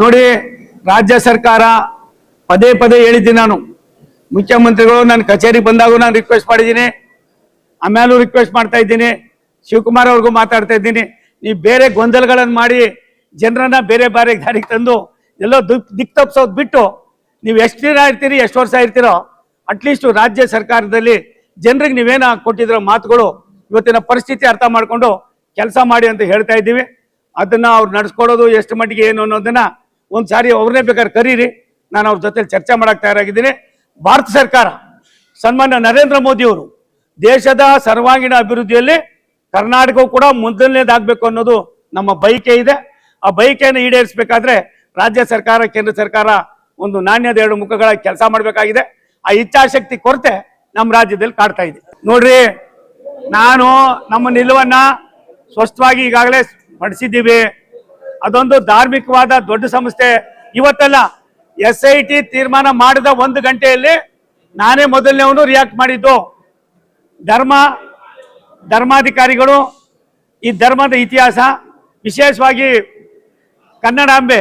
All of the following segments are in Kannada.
ನೋಡಿ, ರಾಜ್ಯ ಸರ್ಕಾರ ಪದೇ ಪದೇ ಹೇಳಿದ್ದೀನಿ ನಾನು. ಮುಖ್ಯಮಂತ್ರಿಗಳು ನನ್ನ ಕಚೇರಿಗೆ ಬಂದಾಗೂ ನಾನು ರಿಕ್ವೆಸ್ಟ್ ಮಾಡಿದ್ದೀನಿ. ಆಮೇಲೂ ರಿಕ್ವೆಸ್ಟ್ ಮಾಡ್ತಾ ಇದ್ದೀನಿ. ಶಿವಕುಮಾರ್ ಅವ್ರಿಗೂ ಮಾತಾಡ್ತಾ ಇದ್ದೀನಿ. ನೀವು ಬೇರೆ ಗೊಂದಲಗಳನ್ನು ಮಾಡಿ ಜನರನ್ನ ಬೇರೆ ಬೇರೆ ದಾರಿಗೆ ತಂದು ಎಲ್ಲೋ ದಿಕ್ ದಿಕ್ ತಪ್ಪಿಸೋದು ಬಿಟ್ಟು ನೀವು ಎಷ್ಟು ದಿನ ಇರ್ತೀರಿ, ಎಷ್ಟು ವರ್ಷ ಇರ್ತೀರೋ ಅಟ್ಲೀಸ್ಟ್ ರಾಜ್ಯ ಸರ್ಕಾರದಲ್ಲಿ ಜನರಿಗೆ ನೀವೇನು ಕೊಟ್ಟಿರೋ ಮಾತುಗಳು ಇವತ್ತಿನ ಪರಿಸ್ಥಿತಿ ಅರ್ಥ ಮಾಡಿಕೊಂಡು ಕೆಲಸ ಮಾಡಿ ಅಂತ ಹೇಳ್ತಾ ಇದ್ದೀವಿ. ಅದನ್ನ ಅವ್ರು ನಡೆಸ್ಕೊಡೋದು ಎಷ್ಟು ಮಟ್ಟಿಗೆ ಏನು ಅನ್ನೋದನ್ನ ಒಂದು ಸಾರಿ ಅವ್ರನ್ನೇ ಬೇಕಾದ್ರೆ ಕರೀರಿ. ನಾನು ಅವ್ರ ಜೊತೆ ಚರ್ಚೆ ಮಾಡಕ್ ತಯಾರಾಗಿದ್ದೀನಿ. ಭಾರತ ಸರ್ಕಾರ, ಸನ್ಮಾನ್ಯ ನರೇಂದ್ರ ಮೋದಿ ಅವರು ದೇಶದ ಸರ್ವಾಂಗೀಣ ಅಭಿವೃದ್ಧಿಯಲ್ಲಿ ಕರ್ನಾಟಕವು ಕೂಡ ಮೊದಲನೇದಾಗಬೇಕು ಅನ್ನೋದು ನಮ್ಮ ಬಯಕೆ ಇದೆ. ಆ ಬಯಕೆಯನ್ನು ಈಡೇರಿಸಬೇಕಾದ್ರೆ ರಾಜ್ಯ ಸರ್ಕಾರ, ಕೇಂದ್ರ ಸರ್ಕಾರ ಒಂದು ನಾಣ್ಯದ ಎರಡು ಮುಖಗಳ ಕೆಲಸ ಮಾಡಬೇಕಾಗಿದೆ. ಆ ಇಚ್ಛಾಶಕ್ತಿ ಕೊರತೆ ನಮ್ಮ ರಾಜ್ಯದಲ್ಲಿ ಕಾಡ್ತಾ ಇದೆ. ನೋಡ್ರಿ, ನಾನು ನಮ್ಮ ನಿಲುವನ್ನ ಸ್ಪಷ್ಟವಾಗಿ ಈಗಾಗಲೇ ಪಡಿಸಿದ್ದೀವಿ ಅದೊಂದು ಧಾರ್ಮಿಕವಾದ ದೊಡ್ಡ ಸಂಸ್ಥೆ. ಇವತ್ತಲ್ಲ ಎಸ್ ಐ ಟಿ ತೀರ್ಮಾನ ಮಾಡಿದ ಒಂದು ಗಂಟೆಯಲ್ಲಿ ನಾನೇ ಮೊದಲನೇವನು ರಿಯಾಕ್ಟ್ ಮಾಡಿದ್ದು. ಧರ್ಮ, ಧರ್ಮಾಧಿಕಾರಿಗಳು, ಈ ಧರ್ಮದ ಇತಿಹಾಸ, ವಿಶೇಷವಾಗಿ ಕನ್ನಡಾಂಬೆ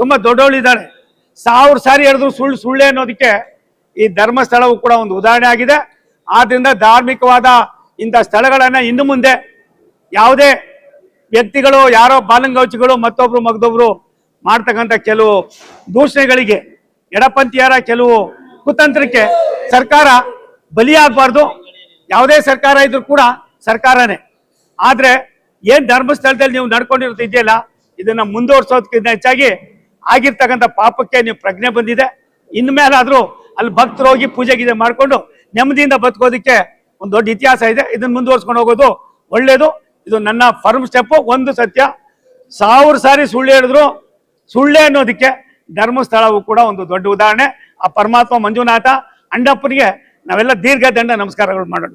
ತುಂಬ ದೊಡ್ಡವಳಿದ್ದಾಳೆ ಸಾವಿರ ಸಾರಿ ಹೇಳಿದ್ರು ಸುಳ್ಳು, ಸುಳ್ಳೆ ಅನ್ನೋದಕ್ಕೆ ಈ ಧರ್ಮಸ್ಥಳವು ಕೂಡ ಒಂದು ಉದಾಹರಣೆ ಆಗಿದೆ. ಆದ್ದರಿಂದ ಧಾರ್ಮಿಕವಾದ ಇಂಥ ಸ್ಥಳಗಳನ್ನು ಇನ್ನು ಮುಂದೆ ಯಾವುದೇ ವ್ಯಕ್ತಿಗಳು, ಯಾರೋ ಬಾಲಂಗೌಚಿಗಳು, ಮತ್ತೊಬ್ರು ಮಗದೊಬ್ರು ಮಾಡ್ತಕ್ಕಂಥ ಕೆಲವು ದೂಷಣೆಗಳಿಗೆ ಎಡಪಂಥೀಯರ ಕೆಲವು ಕುತಂತ್ರಕ್ಕೆ ಸರ್ಕಾರ ಬಲಿಯಾಗಬಾರ್ದು. ಯಾವುದೇ ಸರ್ಕಾರ ಇದ್ರೂ ಕೂಡ ಸರ್ಕಾರನೇ. ಆದರೆ ಏನು ಧರ್ಮಸ್ಥಳದಲ್ಲಿ ನೀವು ನಡ್ಕೊಂಡಿರೋದು ಇದೆಯಲ್ಲ, ಇದನ್ನ ಮುಂದುವರ್ಸೋದಕ್ಕಿಂತ ಹೆಚ್ಚಾಗಿ ಆಗಿರ್ತಕ್ಕಂಥ ಪಾಪಕ್ಕೆ ನೀವು ಪ್ರಜ್ಞೆ ಬಂದಿದೆ. ಇನ್ಮೇಲಾದ್ರೂ ಅಲ್ಲಿ ಭಕ್ತರು ಹೋಗಿ ಪೂಜೆ ಗೀಜೆ ಮಾಡಿಕೊಂಡು ನೆಮ್ಮದಿಯಿಂದ ಬದುಕೋದಕ್ಕೆ ಒಂದು ದೊಡ್ಡ ಇತಿಹಾಸ ಇದೆ. ಇದನ್ನ ಮುಂದುವರ್ಸ್ಕೊಂಡು ಹೋಗೋದು ಒಳ್ಳೇದು. ಇದು ನನ್ನ ಫರ್ಮ್ ಸ್ಟೆಪ್ ಒಂದು ಸತ್ಯ. ಸಾವಿರ ಸಾರಿ ಸುಳ್ಳು ಹೇಳಿದ್ರು, ಸುಳ್ಳೆ ಅನ್ನೋದಕ್ಕೆ ಧರ್ಮಸ್ಥಳವು ಕೂಡ ಒಂದು ದೊಡ್ಡ ಉದಾಹರಣೆ. ಆ ಪರಮಾತ್ಮ ಮಂಜುನಾಥ, ಅಂಡಪ್ಪನಿಗೆ ನಾವೆಲ್ಲ ದೀರ್ಘ ದಂಡ ನಮಸ್ಕಾರಗಳು ಮಾಡೋಣ.